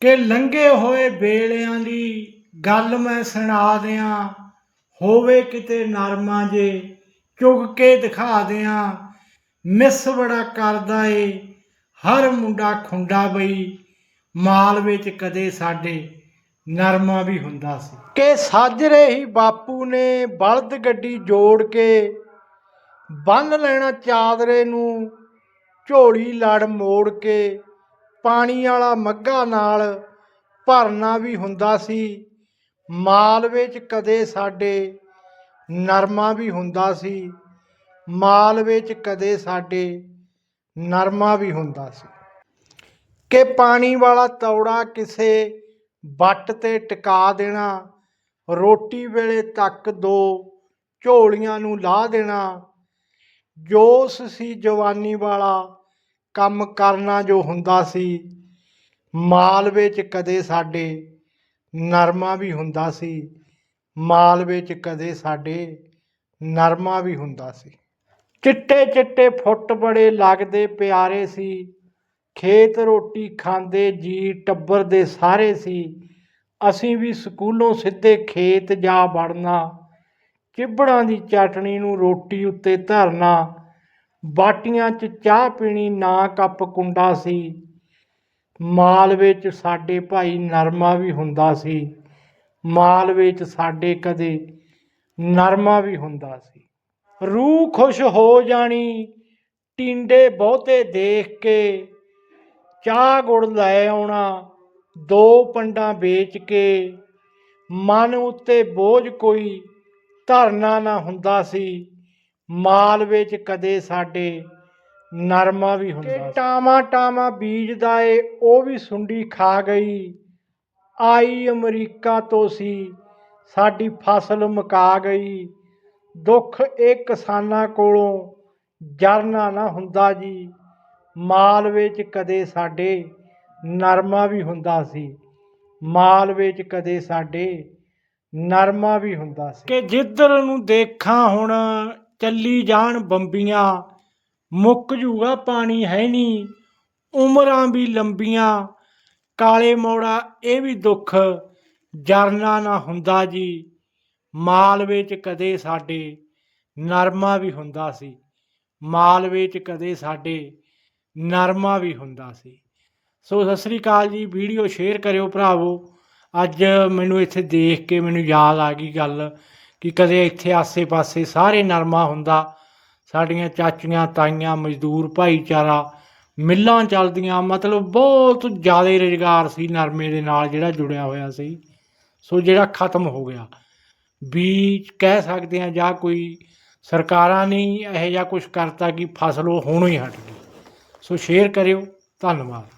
ਕਿ ਲੰਘੇ ਹੋਏ ਵੇਲਿਆਂ ਦੀ ਗੱਲ ਮੈਂ ਸੁਣਾ ਦਿਆਂ, ਹੋਵੇ ਕਿਤੇ ਨਰਮਾ ਜੇ ਚੁਗ ਕੇ ਦਿਖਾ ਦਿਆਂ। ਮਿਸ ਬੜਾ ਕਰਦਾ ਏ, ਹਰ ਮੁੰਡਾ ਖੁੰਡਾ ਬਈ, ਮਾਲ ਵਿੱਚ ਕਦੇ ਸਾਡੇ ਨਰਮਾ ਵੀ ਹੁੰਦਾ ਸੀ। ਕਿ ਸਾਜਰੇ ਹੀ ਬਾਪੂ ਨੇ ਬਲਦ ਗੱਡੀ ਜੋੜ ਕੇ, ਬੰਨ ਲੈਣਾ ਚਾਦਰੇ ਨੂੰ, ਝੋਲੀ ਲੜ ਮੋੜ ਕੇ ਪਾਣੀ ਵਾਲਾ ਮੱਗਾ ਨਾਲ ਭਰਨਾ ਵੀ ਹੁੰਦਾ ਸੀ। ਮਾਲ ਵਿੱਚ ਕਦੇ ਸਾਡੇ ਨਰਮਾ ਵੀ ਹੁੰਦਾ ਸੀ। ਮਾਲ ਵਿੱਚ ਕਦੇ ਸਾਡੇ ਨਰਮਾ ਵੀ ਹੁੰਦਾ ਸੀ। ਕਿ ਪਾਣੀ ਵਾਲਾ ਤੌੜਾ ਕਿਸੇ ਵੱਟ ਤੇ ਟਿਕਾ ਦੇਣਾ, ਰੋਟੀ ਵੇਲੇ ਤੱਕ ਦੋ ਝੋਲੀਆਂ ਨੂੰ ਲਾ ਦੇਣਾ, ਜੋਸ਼ ਸੀ ਜਵਾਨੀ ਵਾਲਾ ਕੰਮ ਕਰਨਾ ਜੋ ਹੁੰਦਾ ਸੀ, ਮਾਲ ਵਿੱਚ ਕਦੇ ਸਾਡੇ ਨਰਮਾ ਵੀ ਹੁੰਦਾ ਸੀ, ਮਾਲ ਵਿੱਚ ਕਦੇ ਸਾਡੇ ਨਰਮਾ ਵੀ ਹੁੰਦਾ ਸੀ। ਚਿੱਟੇ ਚਿੱਟੇ ਫੁੱਟ ਬੜੇ ਲੱਗਦੇ ਪਿਆਰੇ ਸੀ, ਖੇਤ ਰੋਟੀ ਖਾਂਦੇ ਜੀ ਟੱਬਰ ਦੇ ਸਾਰੇ ਸੀ, ਅਸੀਂ ਵੀ ਸਕੂਲੋਂ ਸਿੱਧੇ ਖੇਤ ਜਾ ਵੜਨਾ, ਚਿਬੜਾਂ ਦੀ ਚਟਣੀ ਨੂੰ ਰੋਟੀ ਉੱਤੇ ਧਰਨਾ ਬਾਟੀਆਂ 'ਚ ਚਾਹ ਪੀਣੀ ਨਾ ਕੱਪ ਕੁੰਡਾ ਸੀ। ਮਾਲ ਵਿੱਚ ਸਾਡੇ ਭਾਈ ਨਰਮਾ ਵੀ ਹੁੰਦਾ ਸੀ। ਮਾਲ ਵਿੱਚ ਸਾਡੇ ਕਦੇ ਨਰਮਾ ਵੀ ਹੁੰਦਾ ਸੀ। ਰੂਹ ਖੁਸ਼ ਹੋ ਜਾਣੀ, ਟਿੰਡੇ ਬਹੁਤੇ ਦੇਖ ਕੇ। ਚਾਹ ਗੁੜ ਲੈ ਆਉਣਾ, ਦੋ ਪੰਡਾਂ ਵੇਚ ਕੇ। ਮਨ ਉੱਤੇ ਬੋਝ ਕੋਈ ਧਰਨਾ ਨਾ ਹੁੰਦਾ ਸੀ। ਮਾਲ ਵਿੱਚ ਕਦੇ ਸਾਡੇ ਨਰਮਾ ਵੀ ਹੁੰਦਾ ਸੀ। ਟਾਮਾ ਟਾਮਾ ਬੀਜਦਾ ਏ ਉਹ ਵੀ ਸੁੰਡੀ ਖਾ ਗਈ। ਆਈ ਅਮਰੀਕਾ ਤੋਂ ਸੀ ਸਾਡੀ ਫਸਲ ਮੁਕਾ ਗਈ। ਦੁੱਖ ਇਹ ਕਿਸਾਨਾਂ ਕੋਲੋਂ ਜਰਨਾ ਨਾ ਹੁੰਦਾ ਜੀ। ਮਾਲ ਵਿੱਚ ਕਦੇ ਸਾਡੇ ਨਰਮਾ ਵੀ ਹੁੰਦਾ ਸੀ। ਮਾਲ ਵਿੱਚ ਕਦੇ ਸਾਡੇ ਨਰਮਾ ਵੀ ਹੁੰਦਾ ਸੀ। ਕਿ ਜਿੱਧਰ ਨੂੰ ਦੇਖਾਂ ਹੁਣ ਚੱਲੀ ਜਾਣ ਬੰਬੀਆਂ। ਮੁੱਕ ਜੂਗਾ ਪਾਣੀ ਹੈ ਨਹੀਂ ਉਮਰਾਂ ਵੀ ਲੰਬੀਆਂ। ਕਾਲੇ ਮੋੜਾ ਇਹ ਵੀ ਦੁੱਖ, ਜਰਨਾ ਨਾ ਹੁੰਦਾ ਜੀ। ਮਾਲ ਵਿੱਚ ਕਦੇ ਸਾਡੇ, ਨਰਮਾ ਵੀ ਹੁੰਦਾ ਸੀ। ਮਾਲ ਵਿੱਚ ਕਦੇ ਸਾਡੇ, ਨਰਮਾ ਵੀ ਹੁੰਦਾ ਸੀ। ਸੋ ਸਤਿ ਸ੍ਰੀ ਅਕਾਲ ਜੀ, ਵੀਡੀਓ ਸ਼ੇਅਰ ਕਰਿਓ ਭਰਾਵੋ। ਅੱਜ ਮੈਨੂੰ ਇੱਥੇ ਦੇਖ ਕੇ ਮੈਨੂੰ ਯਾਦ ਆ ਗਈ ਗੱਲ। ਕਿ ਕਦੇ ਇੱਥੇ ਆਸੇ-ਪਾਸੇ ਸਾਰੇ ਨਰਮਾ ਹੁੰਦਾ, ਸਾਡੀਆਂ ਚਾਚੀਆਂ, ਤਾਈਆਂ, ਮਜ਼ਦੂਰ, ਭਾਈਚਾਰਾ, ਮਿੱਲਾਂ ਚੱਲਦੀਆਂ। ਮਤਲਬ ਬਹੁਤ ਜ਼ਿਆਦਾ ਰੁਜ਼ਗਾਰ ਸੀ ਨਰਮੇ ਦੇ ਨਾਲ ਜਿਹੜਾ ਜੁੜਿਆ ਹੋਇਆ ਸੀ। ਸੋ ਜਿਹੜਾ ਖਤਮ ਹੋ ਗਿਆ। ਬੀਜ ਕਹਿ ਸਕਦੇ ਆ ਜਾਂ ਕੋਈ ਸਰਕਾਰਾਂ ਨੇ ਇਹੋ ਜਿਹਾ ਕੁਝ ਕਰਤਾ ਕਿ ਫਸਲ ਉਹ ਹੋਣੋਂ ਹੀ ਹਟ ਗਈ। ਸੋ ਸ਼ੇਅਰ ਕਰਿਓ। ਧੰਨਵਾਦ।